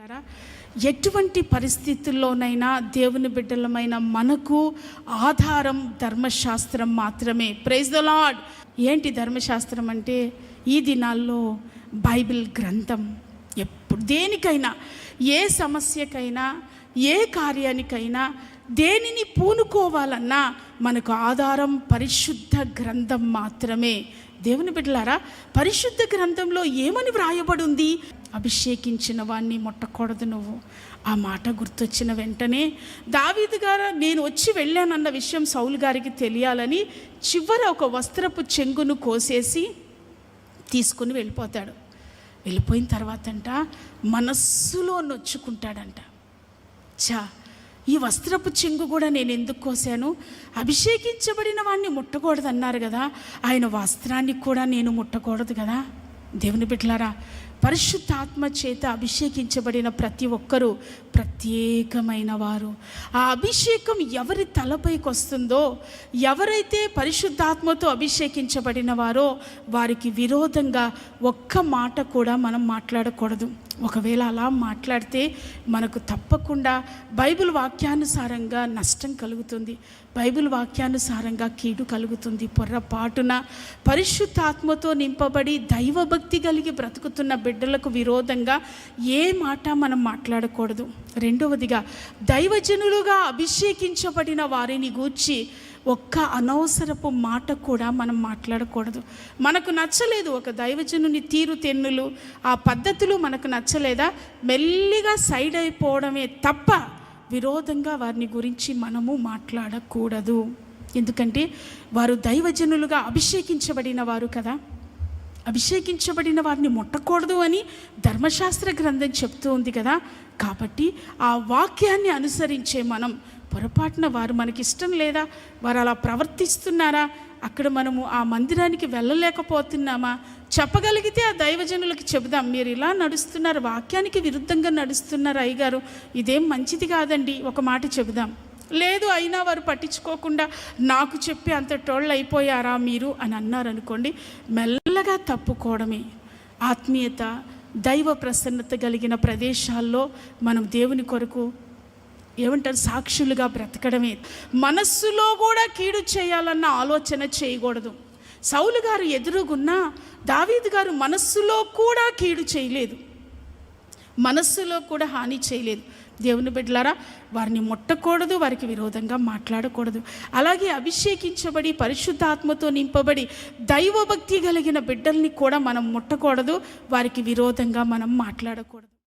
పిల్లలారా, ఎటువంటి పరిస్థితుల్లోనైనా దేవుని బిడ్డలమైన మనకు ఆధారం ధర్మశాస్త్రం మాత్రమే. ప్రైజ్ ద లాడ్ ఏంటి ధర్మశాస్త్రం అంటే? ఈ దినాల్లో బైబిల్ గ్రంథం. ఎప్పుడు దేనికైనా ఏ సమస్యకైనా ఏ కార్యానికైనా దేనిని పూనుకోవాలన్నా మనకు ఆధారం పరిశుద్ధ గ్రంథం మాత్రమే. దేవుని బిడ్డలారా పరిశుద్ధ గ్రంథంలో ఏమని వ్రాయబడి ఉంది అభిషేకించిన వాణ్ణి ముట్టకూడదు నువ్వు. ఆ మాట గుర్తొచ్చిన వెంటనే దావీదు గారు నేను వచ్చి వెళ్ళానన్న విషయం సౌలు గారికి తెలియాలని చివర ఒక వస్త్రపు చెంగును కోసేసి తీసుకుని వెళ్ళిపోతాడు. వెళ్ళిపోయిన తర్వాత అంట మనస్సులో నొచ్చుకుంటాడంట. చా ఈ వస్త్రపు చెంగు కూడా నేను ఎందుకు కోసాను? అభిషేకించబడిన వాడిని ముట్టకూడదు అన్నారు కదా. ఆయన వస్త్రాన్ని కూడా నేను ముట్టకూడదు కదా. దేవుని బిడ్డలారా పరిశుద్ధాత్మ చేత అభిషేకించబడిన ప్రతి ఒక్కరూ ప్రత్యేకమైన వారు. ఆ అభిషేకం ఎవరి తలపైకి వస్తుందో ఎవరైతే పరిశుద్ధాత్మతో అభిషేకించబడిన వారో వారికి విరోధంగా ఒక్క మాట కూడా మనం మాట్లాడకూడదు. ఒకవేళ అలా మాట్లాడితే మనకు తప్పకుండా బైబిల్ వాక్యానుసారంగా నష్టం కలుగుతుంది. బైబిల్ వాక్యానుసారంగా కీడు కలుగుతుంది. పొర్రపాటున పరిశుద్ధాత్మతో నింపబడి దైవభక్తి కలిగి బ్రతుకుతున్న బిడ్డలకు విరోధంగా ఏ మాట మనం మాట్లాడకూడదు. రెండవదిగా దైవజనులుగా అభిషేకించబడిన వారిని గూర్చి ఒక్క అనవసరపు మాట కూడా మనం మాట్లాడకూడదు. మనకు నచ్చలేదు ఒక దైవజనుని తీరు తెన్నులు ఆ పద్ధతులు మనకు నచ్చలేదా? మెల్లిగా సైడ్ అయిపోవడమే తప్ప విరోధంగా వారిని గురించి మనము మాట్లాడకూడదు. ఎందుకంటే వారు దైవజనులుగా అభిషేకించబడిన వారు కదా. అభిషేకించబడిన వారిని ముట్టకూడదు అని ధర్మశాస్త్ర గ్రంథం చెప్తూ ఉంది కదా. కాబట్టి ఆ వాక్యాన్ని అనుసరించే మనం పొరపాటున వారు మనకి ఇష్టం లేదా? వారు అలా ప్రవర్తిస్తున్నారా? అక్కడ మనము ఆ మందిరానికి వెళ్ళలేకపోతున్నామా? చెప్పగలిగితే ఆ దైవజనులకు చెబుదాం. మీరు ఇలా నడుస్తున్నారు వాక్యానికి విరుద్ధంగా నడుస్తున్నారు అయ్యగారు. ఇదేం మంచిది కాదండి. ఒక మాట చెబుదాం. లేదు అయినా వారు పట్టించుకోకుండా నాకు చెప్పి అంత టోళ్ళు అయిపోయారా మీరు? అని అన్నారనుకోండి మెల్లగా తప్పుకోవడమే. ఆత్మీయత దైవ ప్రసన్నత కలిగిన ప్రదేశాల్లో మనం దేవుని కొరకు ఏమంటారు సాక్షులుగా బ్రతకడమే. మనస్సులో కూడా కీడు చేయాలన్న ఆలోచన చేయకూడదు. సౌలు గారు ఎదురుగున్నా దావీదు గారు మనస్సులో కూడా కీడు చేయలేదు. మనస్సులో కూడా హాని చేయలేదు. దేవుని బిడ్డలారా వారిని ముట్టకూడదు వారికి విరోధంగా మాట్లాడకూడదు. అలాగే అభిషేకించబడి పరిశుద్ధాత్మతో నింపబడి దైవభక్తి కలిగిన బిడ్డల్ని కూడా మనం ముట్టకూడదు వారికి విరోధంగా మనం మాట్లాడకూడదు.